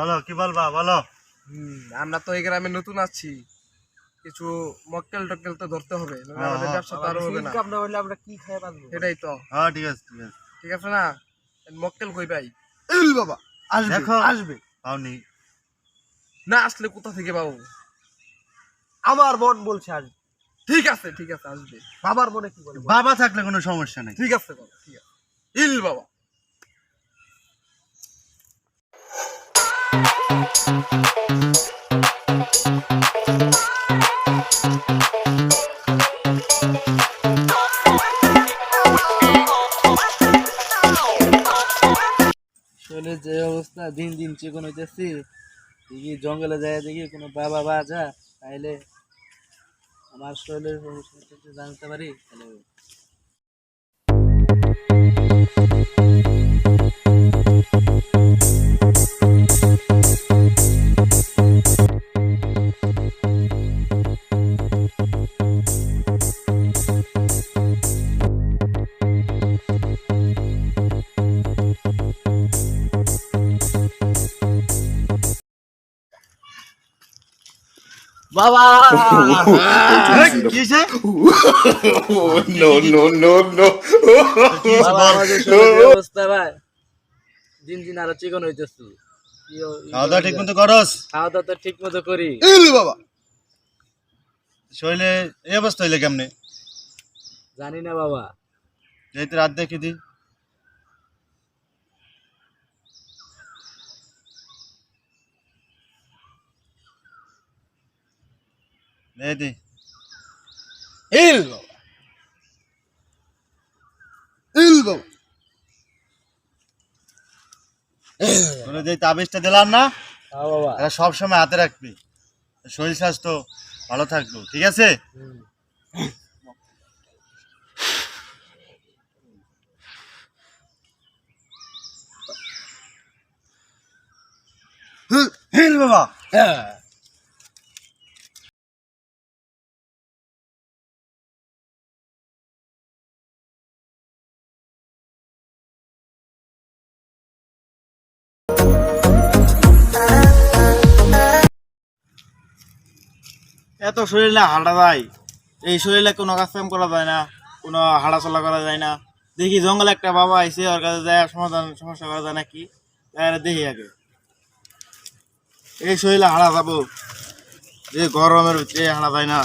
বলো কি বলবা বলো। আমরা তো এই গ্রামে নতুন আছি। কিছু মক্কেল টক্কেল তো ধরতে হবে আমাদের ব্যবসা তো আর হবে না। না হলে আমরা কি খেয়ে বাঁচবো? সেটাই তো। হ্যাঁ ঠিক আছে ঠিক আছে। ঠিক আছে না? মক্কেল কই পাই এই বাবা আসবে দেখো। আসবে। পাওনি। না আসলে কোথা থেকে পাবো? আমার মন বলছে আসবে। ঠিক আছে ঠিক আছে আসবে। বাবার মনে কি বলে? বাবা থাকলে কোনো সমস্যা নেই। ঠিক আছে বাবা ঠিক আছে। ইল বাবা। শরীরের যে অবস্থা, দিন দিন চিকন হইতেছি। দেখি জঙ্গলে যায়, দেখি কোনো বাবা বাজা তাইলে আমার শরীরের জানতে পারি, তাহলে বাবা! কিসে? No, no, no. বাবা অবস্থা ভাই। দিন দিন আরও চিকন হইতেছি। খাওয়া দাওয়া ঠিক মতো করস? খাওয়া দাওয়া তো ঠিক মতো করি। বাবা! শরীরে এই অবস্থা হইলে কেমনে? জানি না বাবা। যেহেতু রাত দেখে দি। দে দি ইল বাবা ইল বাবা তোরা যে তাবিজটা দিলাম না হ্যাঁ এটা সব সময় হাতে রাখবি। শরীর স্বাস্থ্য ভালো থাকল ঠিক আছে? হুম। হিল এত শরীরে হাঁটা যায়, এই শরীরে কোনো কাজ কাম করা যায় না, কোনো হাঁটাচলা করা যায় না। দেখি জঙ্গলে একটা বাবা আইসে ওর কাছে যায়, সমাধান, সমস্যা করা যায় নাকি? দেখি আগে। এই শরীরে হাঁটা যাব, যে গরমের ভিতরে হাঁটা যায় না।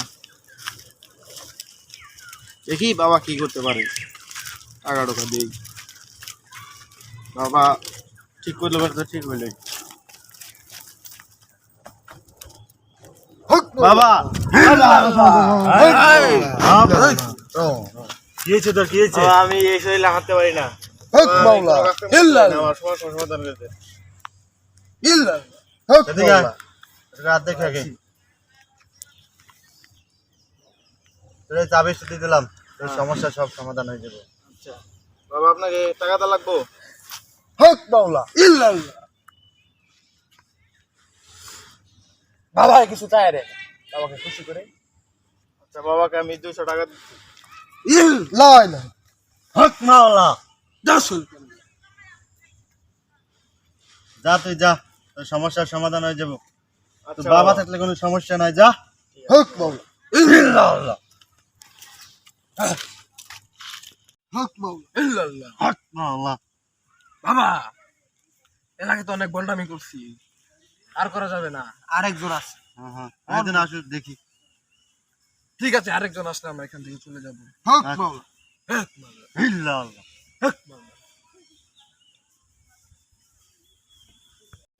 দেখি বাবা কি করতে পারে। টাকা টোকা দিই। বাবা ঠিক করলে ঠিক হইলে। বাবা। কি হয়েছে তোর কি হয়েছে? আমি এই শরীরে হাঁটতে পারি না। দিলাম। তোর সমস্যা সব সমাধান হয়ে যাবে। আচ্ছা। বাবা আপনাকে টাকা তো লাগবো? হক ইল্লা বাবা কিছু চায় রে। বাবাকে খুশি করে। আচ্ছা বাবাকে আমি দুশো টাকা দিচ্ছি। হক মাওলা। যা তুই যা তোর সমস্যার সমাধান হয়ে যাবে। তোর আচ্ছা বাবা থাকলে কোনো সমস্যা নাই যা। হক মাওলা। ইল্লা হক মাওলা। হক মাওলা। বাবা এলাকে তো অনেক বন্ডামি করছি। আর করা যাবে না। আরেকজন আছে। হ্যাঁ হ্যাঁ আসুক দেখি। ঠিক আছে আরেকজন আসলে আমরা এখান থেকে চলে যাব। হ্যাঁ। হ্যাঁ।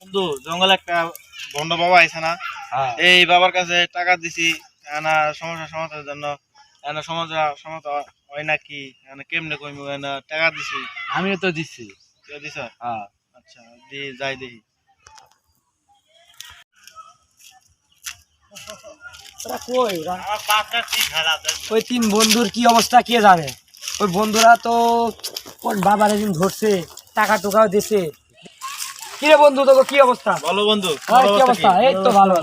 বন্ধু জঙ্গলে একটা ভণ্ড বাবা আইছে না? এই বাবার কাছে টাকা দিছি এনা সমস্যা সমাধানের জন্য। এনা সমস্যা সমাধান হয় নাকি? এনা কেমনে কইমু? এনা টাকা দিছি। আমিও তো দিচ্ছি তুই দিছ? হ্যাঁ। আচ্ছা দি যাই দেখি। তোরা কই? ওরা খারাপ ওই তিন বন্ধুর কি অবস্থা কে জানে? ওই বন্ধুরা তো কোন বাবার একদিন ধরছে টাকা টোকাও দিছে। কি রে বন্ধু তোকে কি অবস্থা? বলো বন্ধু হ্যাঁ, কি অবস্থা এই তো ভালো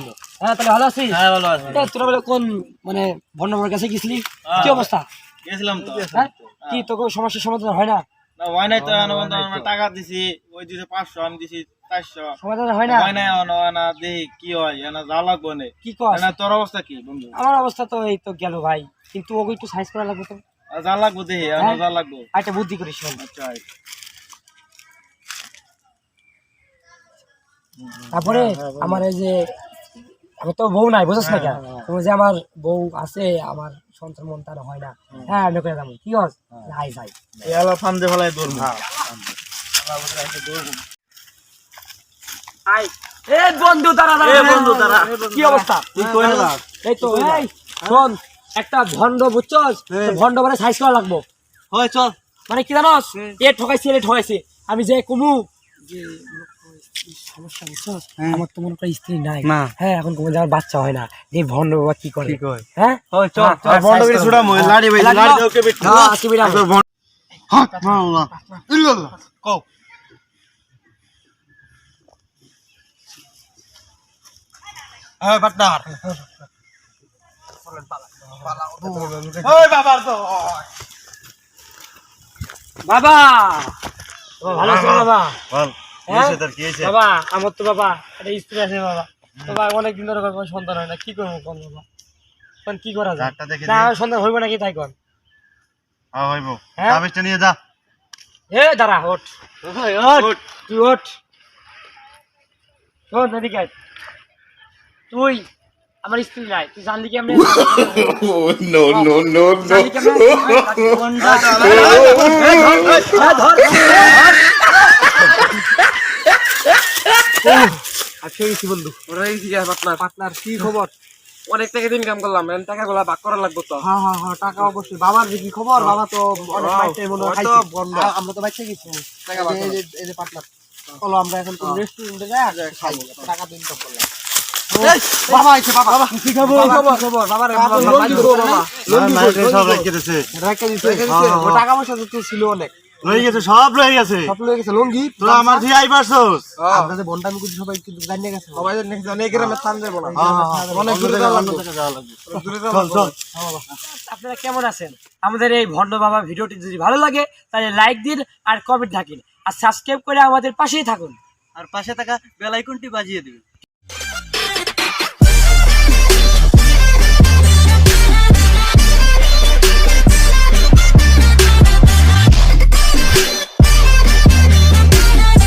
হ্যাঁ তাহলে ভালো আছিস? হ্যাঁ ভালো আছি। তোরা বলে কোন মানে ভন্ডমার কাছে গেছিলি? কি অবস্থা? গেছিলাম তো। হ্যাঁ? কি তোকে সমস্যার সমাধান হয় না? না হয় নাই তো বন্ধু আমরা টাকা দিছি ওই দিছে পাঁচশো আমি দিছি চারশো সমাধান হয় না। হয় না এখনও, হয় দেখি কি হয়? এনা যা লাগবো নে। কি কস? এনা তোর অবস্থা কি বন্ধু? আমার অবস্থা তো এই তো গেল ভাই। কিন্তু ওকে একটু সাইজ করা লাগবে তো। যা লাগবো দেখি এখনও হ্যাঁ? যা লাগবো। একটা বুদ্ধি করিস আচ্ছা তারপরে আমার এই যে আমার তো বউ নাই বুঝছ না কেন? তোমার যে আমার বউ আছে আমার সন্তান মন্তান হয় না। হ্যাঁ। আমি করে যাব। কি হস যাই যাই এই হলো ফান্দে ফেলায় দৌড় আই। এ বন্ধু দাঁড়া দাঁড়া এ বন্ধু দাঁড়া। কি অবস্থা? তুই কই না এই তো এই শোন একটা ভন্ড বুঝছস? ভন্ড মানে সাইজ করা লাগবো। হয় চল। মানে কি জানোস? এ ঠকাইছে এ ঠকাইছে। আমি যে কমু। যে সমস্যা বুঝছস? আমার তো মনে করে স্ত্রী নাই। হ্যাঁ এখন কোনো যাওয়ার বাচ্চা হয় না। এই ভন্ড বাবা কি করে? হ্যাঁ? হয় চল হ্যাঁ, আর বন্ধ size করে করো। ছুড়া মই লাড়ি ভাই লাড়ি লাড়ি দাও। ওকে বিট। হ্যাঁ, আজকে বিরাম। হ্যাঁ মাওলা ইল্লাল্লাহ কও। হ্যাঁ পার্টনার ওই বাবার তো বাবা! বাবা, ভালো আছো বাবা বল হ্যাঁ? বাবা আমার তো বাবা একটা স্ত্রী আছে বাবা। বাবা অনেক দিন ধরে কোনো সন্তান হয় না। কি করব কোন বাবা? এখন কি করা যায়? না সন্তান হইব নাকি তাই কোন হ্যাঁ হইব। হ্যাঁ? নিয়ে যা। এ দাঁড়া ওঠ। ওঠ। তুই ওঠ। শোন এদিকে। তুই আমার স্ত্রী নাই তুই জানলি কি আমি Oh, বন্ধু ওরাই ঠিক আছে পার্টনার পার্টনার কি খবর অনেক টাকা দিন কাম করলাম টাকা গুলা ভাগ করা লাগবে তো হ্যাঁ হ্যাঁ হ্যাঁ টাকা অবশ্যই বাবার কি খবর বাবা তো অনেক হ্যাঁ, মনে হয় বন্ধ। আমরা তো বাইরে গেছি টাকা ভাগ এই যে- যে চলো আমরা এখন রেস্টুরেন্টে যাই টাকা দিন তো করলাম বাবা আইছে বাবা। কি খবর? খবর খবর? বাবা রে বাবা বাবা। সব রেখে দিয়েছে। রেখে দিছে ও টাকা পয়সা তো ছিল অনেক। লই গেছে সব লই গেছে। সব লয়ে গেছে লঙ্গি তোরা আমার দিয়ে আই পারছস? আমরা যে বন্ডামি করছি সবাই কিন্তু জানিয়ে গেছে। সবাই নেক্সট অনেক গ্রামে থাম যাব না। অনেক দূরে যাওয়া লাগবে। চল চল। আপনারা কেমন আছেন? আমাদের এই ভণ্ড বাবা ভিডিওটি যদি ভালো লাগে তাহলে লাইক দিন আর কমেন্ট থাকেন আর সাবস্ক্রাইব করে আমাদের পাশেই থাকুন। আর পাশে থাকা বেল আইকনটি বাজিয়ে দিবেন।